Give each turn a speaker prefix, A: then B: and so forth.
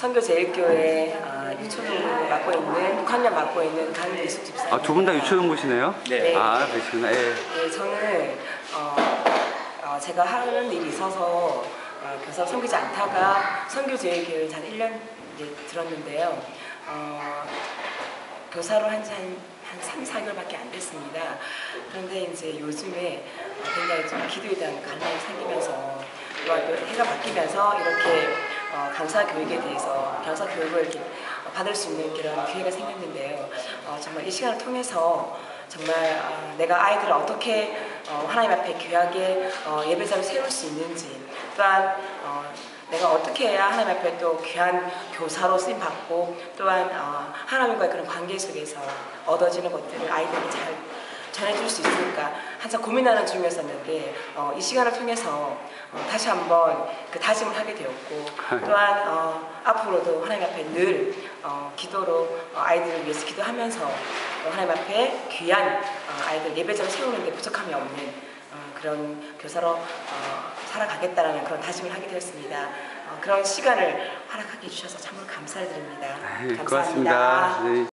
A: 선교제일교회 아, 유초등부 맡고 있는 6학년 맡고 있는 강대숙 집사입니다.
B: 아, 두 분 다 유초등부시네요?
A: 네.
B: 아, 그러시구나. 예.
A: 네, 저는 어, 어, 제가 하는 일이 있어서 어, 교사 섬기지 않다가 선교제일교회 한 1년 이제 들었는데요. 어, 교사로 한지 한, 한 3, 4개월밖에 안 됐습니다. 그런데 이제 요즘에 굉장히 좀 기도에 대한 갈망이 생기면서 또 해가 바뀌면서 이렇게 어, 강사 교육에 대해서 강사 교육을 이렇게 받을 수 있는 그런 기회가 생겼는데요. 어, 정말 이 시간을 통해서 정말 어, 내가 아이들을 어떻게 어, 하나님 앞에 귀하게 어, 예배자로 세울 수 있는지 또한 어, 내가 어떻게 해야 하나님 앞에 또 귀한 교사로 쓰임 받고 또한 어, 하나님과의 그런 관계 속에서 얻어지는 것들을 아이들에게 잘 전해줄 수 있을까 항상 고민하는 중이었었는데 어, 이 시간을 통해서 어, 다시 한번 그 다짐을 하게 되었고 또한 어, 앞으로도 하나님 앞에 늘 어, 기도로 어, 아이들을 위해서 기도하면서 또 하나님 앞에 귀한 어, 아이들 예배자를 세우는데 부족함이 없는 어, 그런 교사로 어, 살아가겠다라는 그런 다짐을 하게 되었습니다. 어, 그런 시간을 허락하게 해주셔서 참으로 감사를 드립니다.
B: 네,
A: 감사합니다.
B: 고맙습니다. 네.